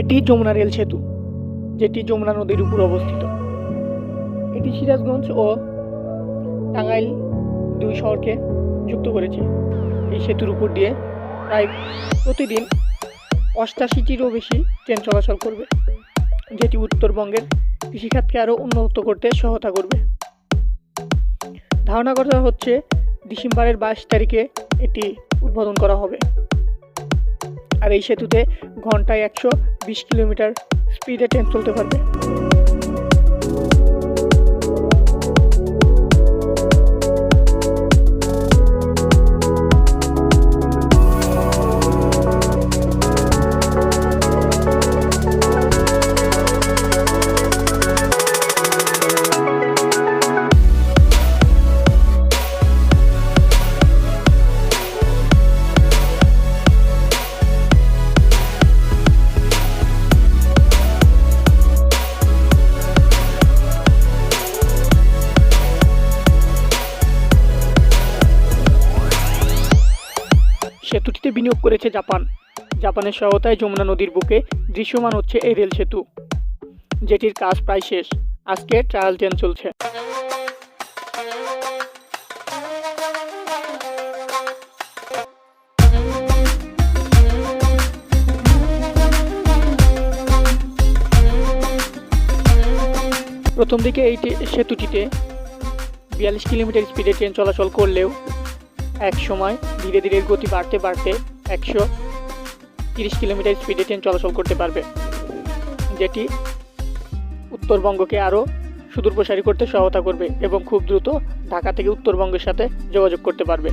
এটি যমুনা রেল সেতু, যেটি যমুনা নদীর উপর অবস্থিত। এটি সিরাজগঞ্জ ও টাঙ্গাইল দুই শহরকে যুক্ত করেছে। এই সেতুর উপর দিয়ে প্রায় প্রতিদিন অষ্টাশিটিরও বেশি ট্রেন চলাচল করবে, যেটি উত্তরবঙ্গের কৃষিখাতকে আরও উন্নত করতে সহায়তা করবে। ধারণা করা হচ্ছে ডিসেম্বরের বাইশ তারিখে এটি উদ্বোধন করা হবে। আর এই সেতুতে ঘন্টায় একশো বিশ কিলোমিটার স্পিডে ট্রেন চলতে পারবে। সেতুটিতে বিনিয়োগ করেছে জাপান। জাপানের সহায়তায় যমুনা নদীর বুকে দৃশ্যমান হচ্ছে এই রেল সেতু। যেটির কাজ প্রায় শেষ। আজকে ট্রায়াল ট্রেন চলছে। প্রথম দিকে এই সেতুটিতে বিয়াল্লিশ কিলোমিটার স্পিডে ট্রেন চলাচল করলেও এক সময় ধীরে ধীরে গতি বাড়তে বাড়তে একশো তিরিশ কিলোমিটার স্পিডে ট্রেন চলাচল করতে পারবে, যেটি উত্তরবঙ্গকে আরও সুদূর প্রসারী করতে সহায়তা করবে এবং খুব দ্রুত ঢাকা থেকে উত্তরবঙ্গের সাথে যোগাযোগ করতে পারবে।